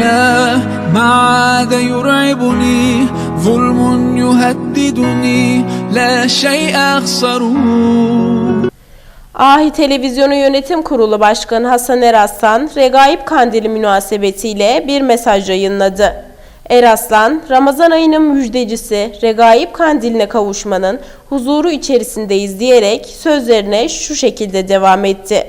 لا ما عاد يرعبني ظلم يهددني لا شيء أخسره Ahi Televizyonu Yönetim Kurulu Başkanı Hasan Eraslan, Regaib Kandili münasebetiyle bir mesaj yayınladı. Eraslan, Ramazan ayının müjdecisi Regaib Kandiline kavuşmanın huzuru içerisindeyiz diyerek sözlerine şu şekilde devam etti.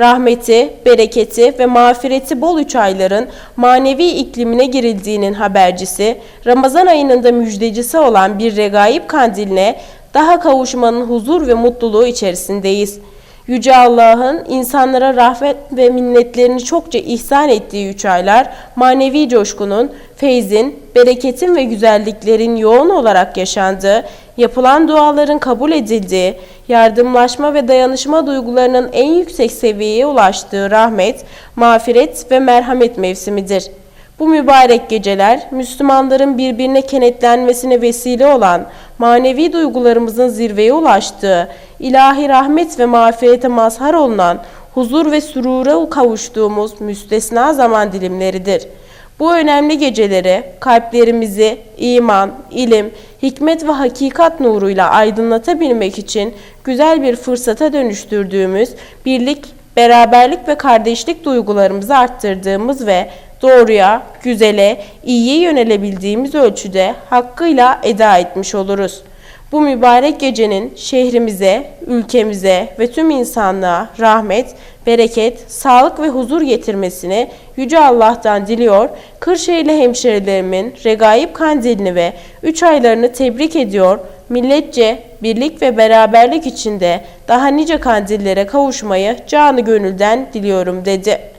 Rahmeti, bereketi ve mağfireti bol üç ayların manevi iklimine girildiğinin habercisi, Ramazan ayının da müjdecisi olan bir regaib kandiline daha kavuşmanın huzur ve mutluluğu içerisindeyiz. Yüce Allah'ın insanlara rahmet ve minnetlerini çokça ihsan ettiği üç aylar, manevi coşkunun, feyzin, bereketin ve güzelliklerin yoğun olarak yaşandığı, yapılan duaların kabul edildiği, yardımlaşma ve dayanışma duygularının en yüksek seviyeye ulaştığı rahmet, mağfiret ve merhamet mevsimidir. Bu mübarek geceler Müslümanların birbirine kenetlenmesine vesile olan, manevi duygularımızın zirveye ulaştığı, ilahi rahmet ve mağfirete mazhar olunan, huzur ve sürura kavuştuğumuz müstesna zaman dilimleridir. Bu önemli geceleri kalplerimizi iman, ilim, hikmet ve hakikat nuruyla aydınlatabilmek için güzel bir fırsata dönüştürdüğümüz birlik, beraberlik ve kardeşlik duygularımızı arttırdığımız ve doğruya, güzele, iyiye yönelebildiğimiz ölçüde hakkıyla eda etmiş oluruz. Bu mübarek gecenin şehrimize, ülkemize ve tüm insanlığa rahmet, bereket, sağlık ve huzur getirmesini Yüce Allah'tan diliyor, Kırşehirli hemşerilerimin Regaib Kandilini ve üç aylarını tebrik ediyor, milletçe birlik ve beraberlik içinde daha nice kandillere kavuşmayı canı gönülden diliyorum dedi.